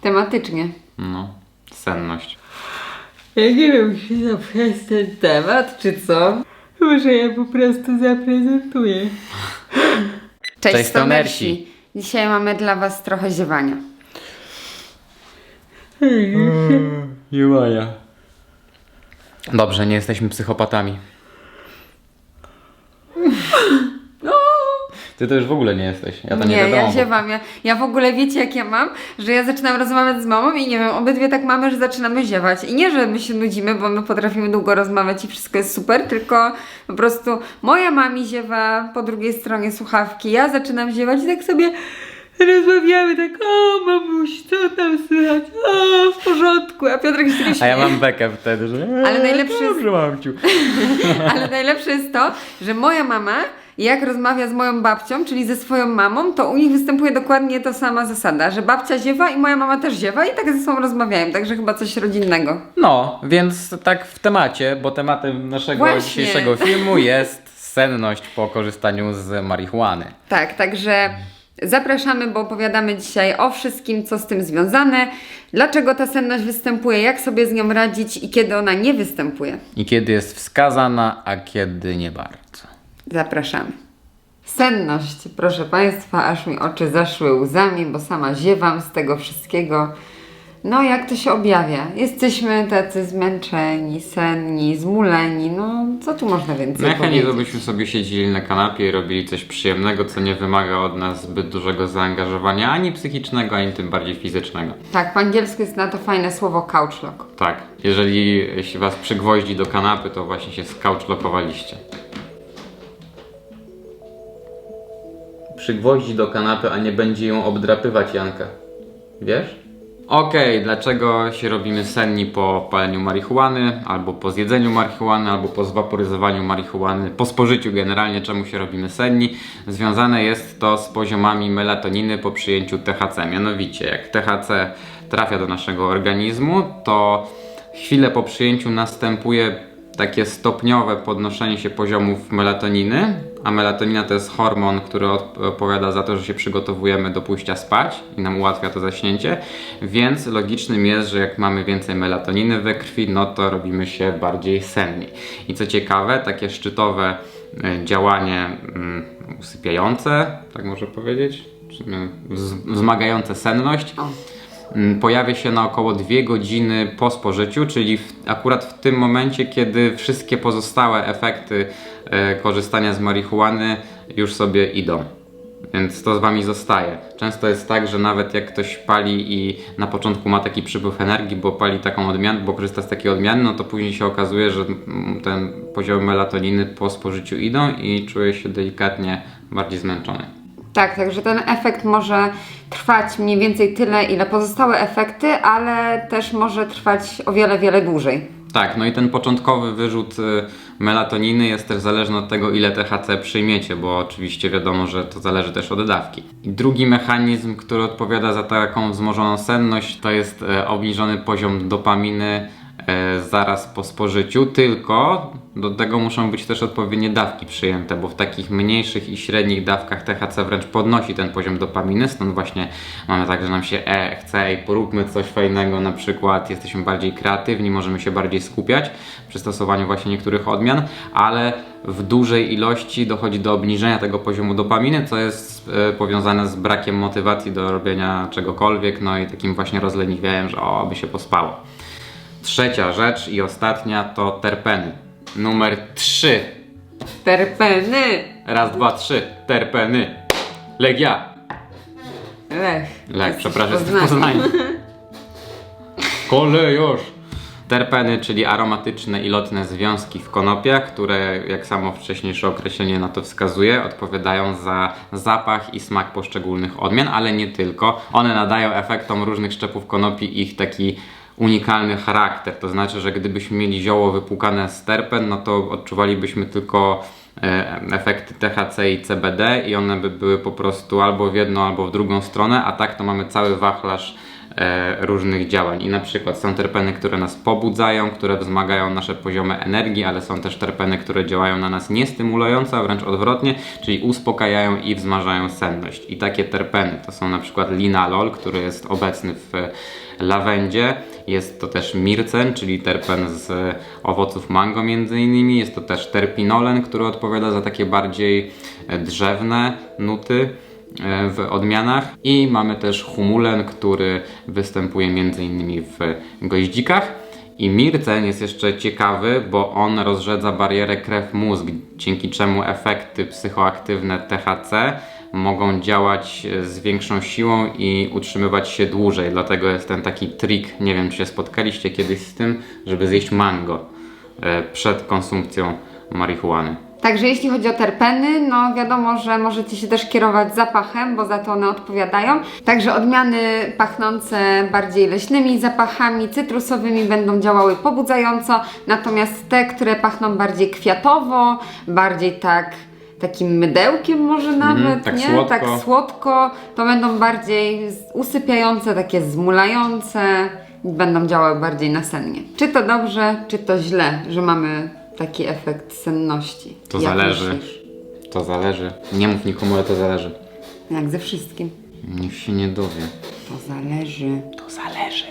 Tematycznie. No, senność. Ja nie wiem, czy to przez ten temat, czy co? Może ja po prostu zaprezentuję. Cześć, Cześć, stonersi. stonersi. Dzisiaj mamy dla was trochę ziewania. Jumaja. Dobrze, nie jesteśmy psychopatami. Ty to już w ogóle nie jesteś. Ja to nie, nie, wiadomo. ja bo- ziewam. Ja, ja w ogóle wiecie jak ja mam, że ja zaczynam rozmawiać z mamą i nie wiem, obydwie tak mamy, że zaczynamy ziewać. I nie, że my się nudzimy, bo my potrafimy długo rozmawiać i wszystko jest super, tylko po prostu moja mami ziewa po drugiej stronie słuchawki, ja zaczynam ziewać i tak sobie rozmawiamy tak, o mamuś, co tam słychać? O, w porządku. A Piotrek się tak A ja śmieje. mam bekę wtedy, że Ale najlepsze jest-. Ale najlepsze jest to, że moja mama, jak rozmawia z moją babcią, czyli ze swoją mamą, to u nich występuje dokładnie ta sama zasada, że babcia ziewa i moja mama też ziewa i tak ze sobą rozmawiają, także chyba coś rodzinnego. No, więc tak w temacie, bo tematem naszego Właśnie. dzisiejszego filmu jest senność po korzystaniu z marihuany. Tak, także zapraszamy, bo opowiadamy dzisiaj o wszystkim, co z tym związane, dlaczego ta senność występuje, jak sobie z nią radzić i kiedy ona nie występuje. I kiedy jest wskazana, a kiedy nie bardzo. Zapraszamy. Senność, proszę Państwa, aż mi oczy zaszły łzami, bo sama ziewam z tego wszystkiego. No, jak to się objawia? Jesteśmy tacy zmęczeni, senni, zmuleni, no co tu można więcej Najchętniej to powiedzieć? byśmy sobie siedzieli na kanapie i robili coś przyjemnego, co nie wymaga od nas zbyt dużego zaangażowania, ani psychicznego, ani tym bardziej fizycznego. Tak, po angielsku jest na to fajne słowo couch lock. Tak, jeżeli jeśli was przygwoździ do kanapy, to właśnie się skauczlokowaliście. Przygwoździ do kanapy, a nie będzie ją obdrapywać Janka. Wiesz? Okej, dlaczego się robimy senni po paleniu marihuany, albo po zjedzeniu marihuany, albo po zwaporyzowaniu marihuany, po spożyciu generalnie, czemu się robimy senni? Związane jest to z poziomami melatoniny po przyjęciu THC. Mianowicie, jak THC trafia do naszego organizmu, to chwilę po przyjęciu następuje takie stopniowe podnoszenie się poziomów melatoniny, a melatonina to jest hormon, który od- odpowiada za to, że się przygotowujemy do pójścia spać i nam ułatwia to zaśnięcie, więc logicznym jest, że jak mamy więcej melatoniny we krwi, no to robimy się bardziej senni. I co ciekawe, takie szczytowe e, działanie mm, usypiające, tak można powiedzieć, mm, wz- wzmagające senność, pojawia się na około 2 godziny po spożyciu, czyli w, akurat w tym momencie, kiedy wszystkie pozostałe efekty e, korzystania z marihuany już sobie idą. Więc to z wami zostaje. Często jest tak, że nawet jak ktoś pali i na początku ma taki przypływ energii, bo pali taką odmianę, bo korzysta z takiej odmiany, no to później się okazuje, że mm, ten poziom melatoniny po spożyciu idą i czuje się delikatnie bardziej zmęczony. Tak, także ten efekt może trwać mniej więcej tyle, ile pozostałe efekty, ale też może trwać o wiele, wiele dłużej. Tak, no i ten początkowy wyrzut y, melatoniny jest też zależny od tego, ile THC przyjmiecie, bo oczywiście wiadomo, że to zależy też od dawki. I drugi mechanizm, który odpowiada za taką wzmożoną senność, to jest e, obniżony poziom dopaminy zaraz po spożyciu, tylko do tego muszą być też odpowiednie dawki przyjęte, bo w takich mniejszych i średnich dawkach THC wręcz podnosi ten poziom dopaminy, stąd właśnie mamy tak, że nam się e, chce, ej, poróbmy coś fajnego na przykład, jesteśmy bardziej kreatywni, możemy się bardziej skupiać przy stosowaniu właśnie niektórych odmian, ale w dużej ilości dochodzi do obniżenia tego poziomu dopaminy, co jest e, powiązane z brakiem motywacji do robienia czegokolwiek, no i takim właśnie rozleniwieniem, że o, by się pospało. Trzecia rzecz i ostatnia to terpeny. Numer 3. Terpeny! Raz, dwa, trzy. Terpeny. Legia. Lech. Lech, Jesteś przepraszam, jestem w Poznaniu. Kolejosz. Terpeny, czyli aromatyczne i lotne związki w konopiach, które, jak samo wcześniejsze określenie na to wskazuje, odpowiadają za zapach i smak poszczególnych odmian, ale nie tylko. One nadają efektom różnych szczepów konopi ich taki unikalny charakter. To znaczy, że gdybyśmy mieli zioło wypłukane z terpen, no to odczuwalibyśmy tylko e, efekty THC i CBD i one by były po prostu albo w jedną, albo w drugą stronę, a tak to mamy cały wachlarz różnych działań. I na przykład są terpeny, które nas pobudzają, które wzmagają nasze poziomy energii, ale są też terpeny, które działają na nas niestymulująco, a wręcz odwrotnie, czyli uspokajają i wzmażają senność. I takie terpeny to są na przykład linalol, który jest obecny w lawendzie. Jest to też mircen, czyli terpen z owoców mango między innymi. Jest to też terpinolen, który odpowiada za takie bardziej e, drzewne nuty e, w odmianach. I mamy też humulen, który występuje między innymi w goździkach. I mircen jest jeszcze ciekawy, bo on rozrzedza barierę krew-mózg, dzięki czemu efekty psychoaktywne THC mogą działać e, z większą siłą i utrzymywać się dłużej. Dlatego jest ten taki trik, nie wiem czy się spotkaliście kiedyś z tym, żeby zjeść mango e, przed konsumpcją marihuany. Także jeśli chodzi o terpeny, no wiadomo, że możecie się też kierować zapachem, bo za to one odpowiadają. Także odmiany pachnące bardziej leśnymi zapachami, cytrusowymi będą działały pobudzająco, natomiast te, które pachną bardziej kwiatowo, bardziej tak takim mydełkiem może nawet, tak nie? słodko. Tak słodko, to będą bardziej usypiające, takie zmulające, będą działały bardziej nasennie. Czy to dobrze, czy to źle, że mamy taki efekt senności? To Jak zależy. myślisz? To zależy. Nie mów nikomu, ale to zależy. Jak ze wszystkim. Niech się nie dowie. To zależy. To zależy.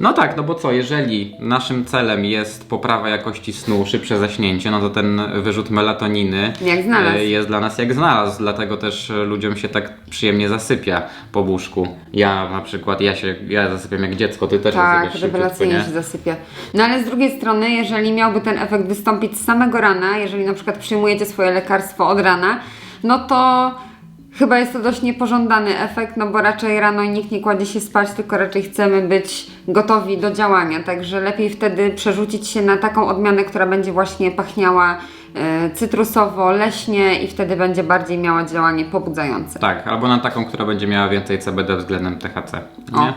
No tak, no bo co, jeżeli naszym celem jest poprawa jakości snu, szybsze zaśnięcie, no to ten wyrzut melatoniny Jak znalazł. e, jest dla nas jak znalazł, dlatego też e, ludziom się tak przyjemnie zasypia po łóżku. Ja na przykład, ja się, ja zasypiam jak dziecko, ty też Tak, zasypiasz szybciutko, rewelacyjnie nie? się zasypia. No ale z drugiej strony, jeżeli miałby ten efekt wystąpić z samego rana, jeżeli na przykład przyjmujecie swoje lekarstwo od rana, no to chyba jest to dość niepożądany efekt, no bo raczej rano nikt nie kładzie się spać, tylko raczej chcemy być gotowi do działania. Także lepiej wtedy przerzucić się na taką odmianę, która będzie właśnie pachniała e, cytrusowo, leśnie i wtedy będzie bardziej miała działanie pobudzające. Tak, albo na taką, która będzie miała więcej CBD względem THC, O. nie?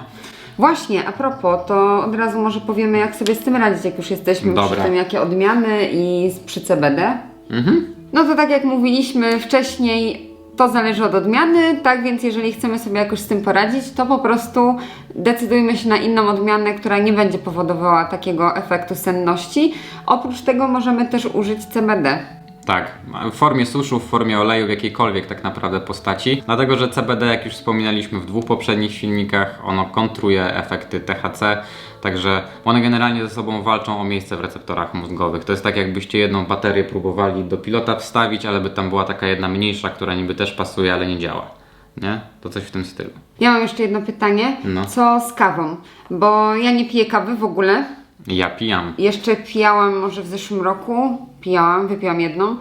Właśnie, a propos, to od razu może powiemy, jak sobie z tym radzić, jak już jesteśmy Dobra. przy tym, jakie odmiany i przy CBD. Mhm. No to tak jak mówiliśmy wcześniej, to zależy od odmiany, tak więc jeżeli chcemy sobie jakoś z tym poradzić, to po prostu decydujmy się na inną odmianę, która nie będzie powodowała takiego efektu senności. Oprócz tego możemy też użyć CBD. Tak, w formie suszu, w formie oleju, w jakiejkolwiek tak naprawdę postaci. Dlatego, że CBD, jak już wspominaliśmy w dwóch poprzednich filmikach, ono kontruje efekty THC, także one generalnie ze sobą walczą o miejsce w receptorach mózgowych. To jest tak, jakbyście jedną baterię próbowali do pilota wstawić, ale by tam była taka jedna mniejsza, która niby też pasuje, ale nie działa. Nie? To coś w tym stylu. Ja mam jeszcze jedno pytanie. No. Co z kawą? Bo ja nie piję kawy w ogóle. Ja pijam. Jeszcze pijałam może w zeszłym roku, pijałam, wypiłam jedną.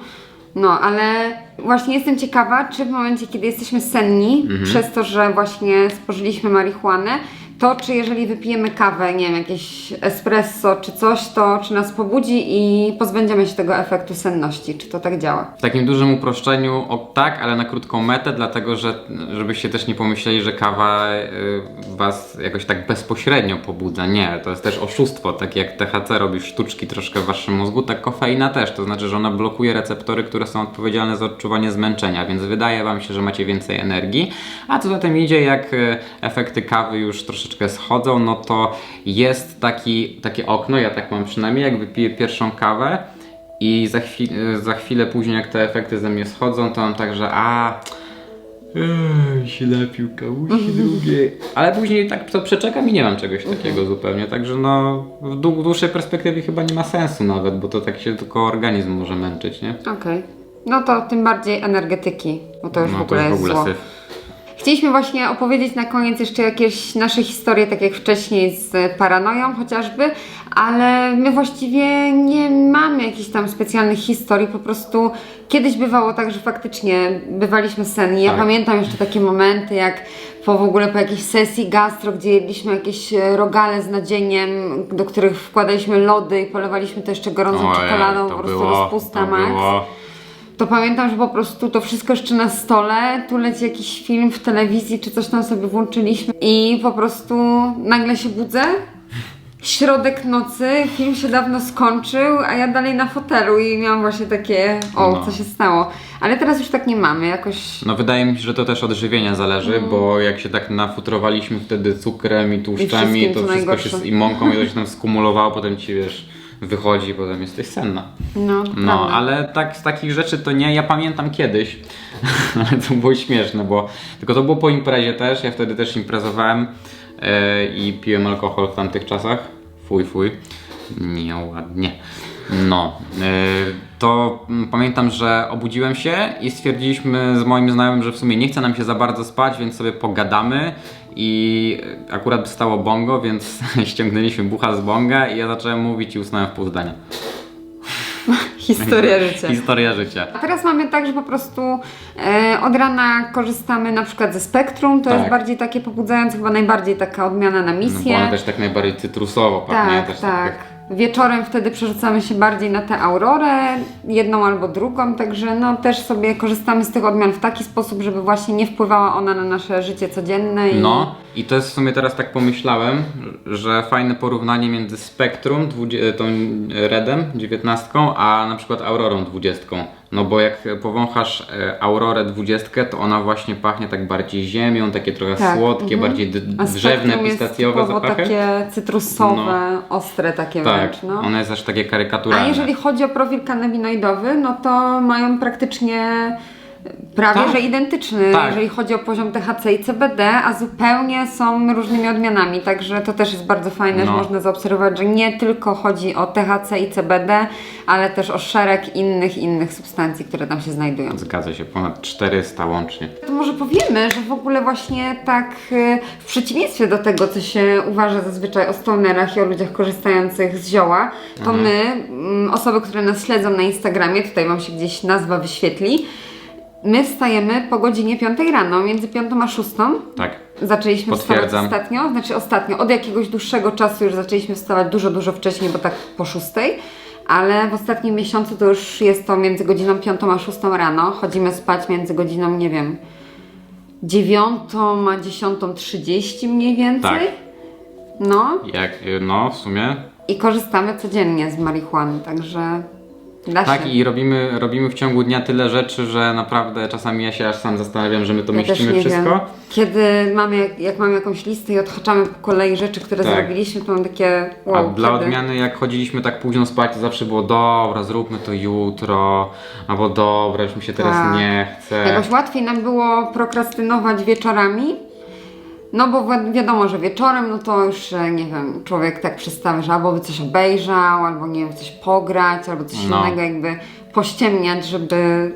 No, ale właśnie jestem ciekawa, czy w momencie, kiedy jesteśmy senni, przez to, że właśnie spożyliśmy marihuanę, to czy jeżeli wypijemy kawę, nie wiem, jakieś espresso czy coś, to czy nas pobudzi i pozbędziemy się tego efektu senności? Czy to tak działa? W takim dużym uproszczeniu o, tak, ale na krótką metę, dlatego że żebyście też nie pomyśleli, że kawa y, was jakoś tak bezpośrednio pobudza. Nie, to jest też oszustwo. Tak jak THC robi sztuczki troszkę w waszym mózgu, tak kofeina też. To znaczy, że ona blokuje receptory, które są odpowiedzialne za odczuwanie zmęczenia, więc wydaje wam się, że macie więcej energii. A co za tym idzie, jak y, efekty kawy już troszeczkę schodzą, no to jest taki, takie okno, ja tak mam przynajmniej, jak wypiję pierwszą kawę, i za, chwi- za chwilę później, jak te efekty ze mnie schodzą, to mam tak, że a. Się napił kałusi drugie. Ale później tak to przeczekam i nie mam czegoś takiego zupełnie. Także no w dłu- dłuższej perspektywie chyba nie ma sensu nawet, bo to tak się tylko organizm może męczyć, nie? Okej. No to tym bardziej energetyki, bo to już no w ogóle to już jest w ogóle zło. syf. Chcieliśmy właśnie opowiedzieć na koniec jeszcze jakieś nasze historie, tak jak wcześniej z paranoją chociażby, ale my właściwie nie mamy jakichś tam specjalnych historii, po prostu kiedyś bywało tak, że faktycznie bywaliśmy senni. Ja Tak. pamiętam jeszcze takie momenty, jak po w ogóle po jakiejś sesji gastro, gdzie jedliśmy jakieś e, rogale z nadzieniem, do których wkładaliśmy lody i polewaliśmy to jeszcze gorącą Ojej, czekoladą, po prostu było, rozpusta max było. To pamiętam, że po prostu to wszystko jeszcze na stole, tu leci jakiś film w telewizji, czy coś tam sobie włączyliśmy i po prostu nagle się budzę środek nocy, film się dawno skończył, a ja dalej na fotelu i miałam właśnie takie, o, No. co się stało. Ale teraz już tak nie mamy, jakoś... No wydaje mi się, że to też od żywienia zależy, Mhm. bo jak się tak nafutrowaliśmy wtedy cukrem i tłuszczami, wszystkim, to wszystko najgorsze. się z, i mąką i to się tam skumulowało, potem ci wiesz, wychodzi, potem jesteś senna. No, No, prawda. ale tak z takich rzeczy to nie, ja pamiętam kiedyś, ale to było śmieszne, bo tylko to było po imprezie też, ja wtedy też imprezowałem e, i piłem alkohol w tamtych czasach. Fuj, fuj. Nieładnie. No, e, to mm, pamiętam, że obudziłem się i stwierdziliśmy z moim znajomym, że w sumie nie chce nam się za bardzo spać, więc sobie pogadamy. I akurat stało bongo, więc ściągnęliśmy bucha z bonga i ja zacząłem mówić i usnąłem w pół zdania. Historia życia. Historia życia. A teraz mamy tak, że po prostu e, od rana korzystamy na przykład ze Spektrum, to Tak. jest bardziej takie pobudzające, chyba najbardziej taka odmiana na No misję. bo ona też tak najbardziej cytrusowo pachnie. tak, też tak. Wieczorem wtedy przerzucamy się bardziej na tę aurorę, jedną albo drugą, także no też sobie korzystamy z tych odmian w taki sposób, żeby właśnie nie wpływała ona na nasze życie codzienne. I... No i to jest w sumie teraz tak pomyślałem, że fajne porównanie między dwudzie- tą Redem 19, a na przykład Aurorą 20. No bo jak powąchasz e, Aurorę 20, to ona właśnie pachnie tak bardziej ziemią, takie trochę Tak, słodkie, mhm. bardziej A drzewne, jest pistacjowe typowo zapachy. takie cytrusowe, ostre takie Tak, wręcz. No. one jest aż takie A karykaturalne. jeżeli chodzi o profil kanabinoidowy, no to mają praktycznie prawie Tak. że identyczny, Tak. jeżeli chodzi o poziom THC i CBD, a zupełnie są różnymi odmianami, także to też jest bardzo fajne, że No. można zaobserwować, że nie tylko chodzi o THC i CBD, ale też o szereg innych, innych substancji, które tam się znajdują. Zgadza się, ponad 400 łącznie. To może powiemy, że w ogóle właśnie tak y, w przeciwieństwie do tego, co się uważa zazwyczaj o stonerach i o ludziach korzystających z zioła, to Mhm. my, mm, osoby, które nas śledzą na Instagramie, tutaj Wam się gdzieś nazwa wyświetli, my wstajemy po godzinie 5 rano, między 5 a 6. Tak. Zaczęliśmy wstawać Potwierdzam. ostatnio, znaczy ostatnio, od jakiegoś dłuższego czasu już zaczęliśmy wstawać dużo, dużo wcześniej, bo tak po 6. Ale w ostatnim miesiącu to już jest to między godziną 5 a 6 rano. Chodzimy spać między godziną, nie wiem, 9 a 10.30 mniej więcej. Tak. No Jak, no w sumie i korzystamy codziennie z marihuany, także Tak, i robimy, robimy w ciągu dnia tyle rzeczy, że naprawdę czasami ja się aż sam zastanawiam, że my to Ja mieścimy wszystko. Wiem. Kiedy mamy, jak mam jakąś listę i odhaczamy po kolei rzeczy, które Tak. zrobiliśmy, to mam takie wow, A dla kiedy? odmiany, jak chodziliśmy tak późno spać, to zawsze było dobra, zróbmy to jutro, albo dobra, już mi się teraz Tak. nie chce. Jakoś łatwiej nam było prokrastynować wieczorami. No bo wi- wiadomo, że wieczorem, no to już, e, nie wiem, człowiek tak przystawi, że albo by coś obejrzał, albo nie wiem, coś pograć, albo coś No. innego jakby pościemniać, żeby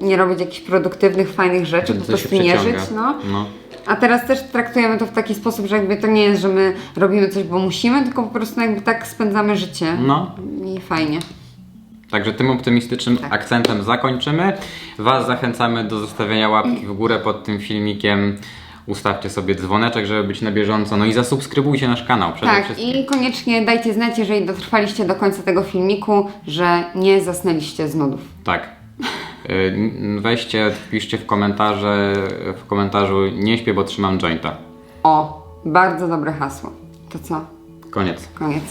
nie robić jakichś produktywnych, fajnych rzeczy, po prostu nie żyć, no. no. A teraz też traktujemy to w taki sposób, że jakby to nie jest, że my robimy coś, bo musimy, tylko po prostu jakby tak spędzamy życie. No. I fajnie. Także tym optymistycznym Tak. akcentem zakończymy. Was zachęcamy do zostawienia łapki w górę pod tym filmikiem. Ustawcie sobie dzwoneczek, żeby być na bieżąco. No i zasubskrybujcie nasz kanał przede Tak, wszystkim. i koniecznie dajcie znać, jeżeli dotrwaliście do końca tego filmiku, że nie zasnęliście z nudów. Tak. Y, Weźcie, wpiszcie w komentarze, w komentarzu nie śpię, bo trzymam jointa. O, bardzo dobre hasło. To co? Koniec. Koniec.